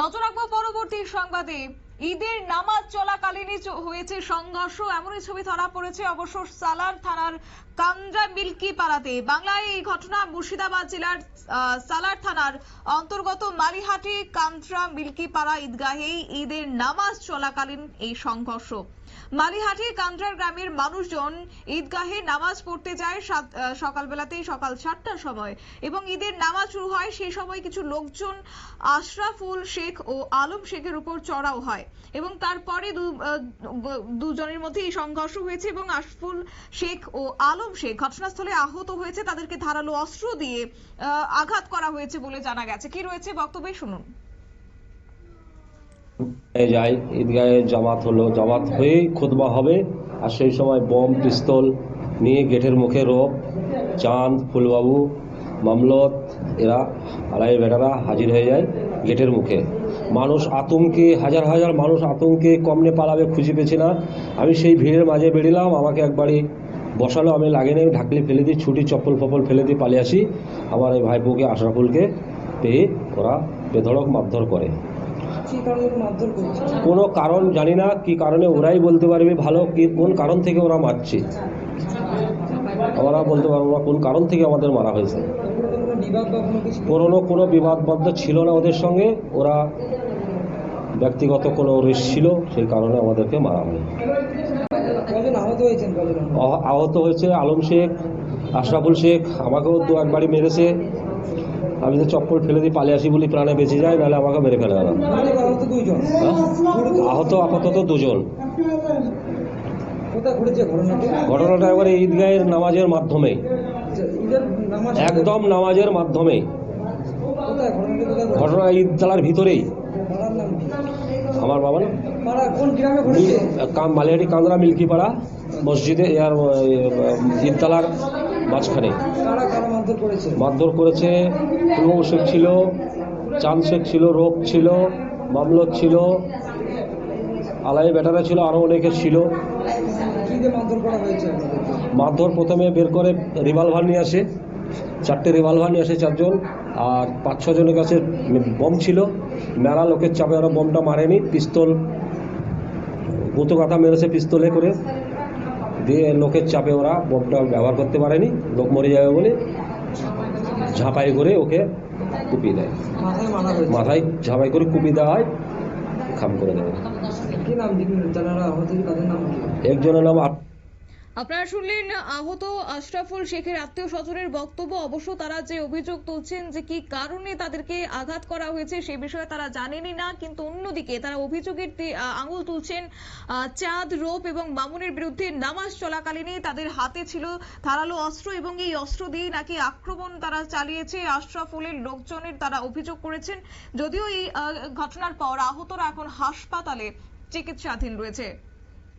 নজর রাখব পরবর্তী সংবাদে। ঈদের নামাজ চলাকালীনই হয়েছে সংঘর্ষ। এমনই ছবি ধরা পড়েছে অবশ্য সালার থানার কান্দ্রা মিল্কি পাড়াতে। বাংলায় এই ঘটনা মুর্শিদাবাদ জেলার সালার থানার অন্তর্গত মালিহাটি কান্দ্রা মিল্কি পাড়া ঈদগাহে ঈদের নামাজ চলাকালীন এই সংঘর্ষ। মালিহাটি কান্দ্রার গ্রামের মানুষজন ঈদগাহে নামাজ পড়তে যায় সকালবেলাতেই সকাল সাতটার সময় এবং ঈদের নামাজ শুরু হয় সেই সময় কিছু লোকজন আশরাফুল শেখ ও আলম শেখের উপর চড়াও হয় এবং তারপরে দুজনের মধ্যে এই সংঘর্ষ হয়েছে এবং আশরাফুল শেখ ও আলম শেখ ঘটনাস্থলে আহত হয়েছে। তাদেরকে ধারালো অস্ত্র দিয়ে আঘাত করা হয়েছে বলে জানা গেছে। কি রয়েছে বক্তব্যে শুনুন। যায় ঈদগাহে জামাত হলো, জামাত হয়েই খুতবা হবে। আর সেই সময় বম, পিস্তল নিয়ে গেটের মুখে রোপ, চাঁদ, ফুলবাবু, মামলত, এরা, আলাই বেটারা হাজির হয়ে যায় গেটের মুখে। মানুষ আতঙ্কে, হাজার হাজার মানুষ আতঙ্কে কমনে পালাবে, খুঁজে পেছে না। আমি সেই ভিড়ের মাঝে বেরিলাম, আমাকে একবারই বসালো, আমি লাগে নেই ঢাকলে ফেলে দিই ছুটি, চপ্পল ফপল ফেলে দিয়ে পালিয়ে আসি। আমার এই ভাইপোকে, আশরাফুলকে পেয়ে ওরা বেধড়ক মারধর করে। কোনো কারণ জানি না কি কারণে ওরাই বলতে পারবে ভালো কি কোন কারণ থেকে ওরা মারছে। আমরা বলতে পারব না কোন কারণ থেকে আমাদের মারা হয়েছে। পুরনো কোনো বিবাদবদ্ধ ছিল না ওদের সঙ্গে ওরা ব্যক্তিগত কোনো রিস ছিল সেই কারণে আমাদেরকে মারা হয় আহ- আহত হয়েছে আলম শেখ আশরাফুল শেখ আমাকেও দু একবারই মেরেছে। আমি তো চপ্পল ফেলে দিয়ে পালিয়ে আসি বলি প্রাণে বেঁচে যায় নাহলে আমাকে মেরে ফেলে আহত দুইজন হ্যাঁ? আহত আপাতত দুজন। ঘটনাটি? এবারে ঈদগাহের নামাজের মাধ্যমেই আচ্ছা, একদম নামাজের মাধ্যমে? ঘটনা ঈদতলার ভিতরেই। পাড়ার নাম কি? আমার বাবা না মালিহাটি কান্দরা মিল্কিপাড়া মসজিদে ইয়ার ঈদতলার মাঝখানে। মারধর করেছে ফুলবাবু শেখ ছিল চাঁদ শেখ ছিল রোগ ছিল মামলত ছিল আলাই বেটারা ছিল আরও অনেকে ছিল। মারধর প্রথমে বের করে রিভলভার নিয়ে আসে চারটে রিভলভার নিয়ে আসে চারজন আর পাঁচ ছজনের কাছে বম ছিল। মেলা লোকের চাপে ওরা বমটা মারেনি পিস্তল গুতো কাঁথা মেরেছে পিস্তলে করে। দিয়ে লোকের চাপে ওরা বমটা ব্যবহার করতে পারেনি লোক মরে যাবে বলে ঝাঁপাই করে ওকে কুপিয়ে দেয়। মাথায় মাথায় ঝাঁপাই করে কুপিয়ে দেওয়া হয় খাম করে দেবে। একজনের নাম আপনারা শুনলেন আহত আশরাফুল শেখের আত্মীয় স্বজনের বক্তব্য। অবশ্য তারা যে অভিযোগ তুলছেন যে কি কারণে তাদেরকে আঘাত করা হয়েছে সে বিষয়ে তারা জানেনই না, কিন্তু অন্যদিকে তারা অভিযোগের আঙুল তুলছেন চাঁদ, রোপ এবং মামুনের বিরুদ্ধে নামাজ চলাকালীনই তাদের হাতে ছিল ধারালো অস্ত্র এবং এই অস্ত্র দিয়ে নাকি আক্রমণ তারা চালিয়েছে। আশরাফুলের লোকজনের তারা অভিযোগ করেছেন, যদিও এই ঘটনার পর আহতরা এখন হাসপাতালে চিকিৎসাধীন রয়েছে।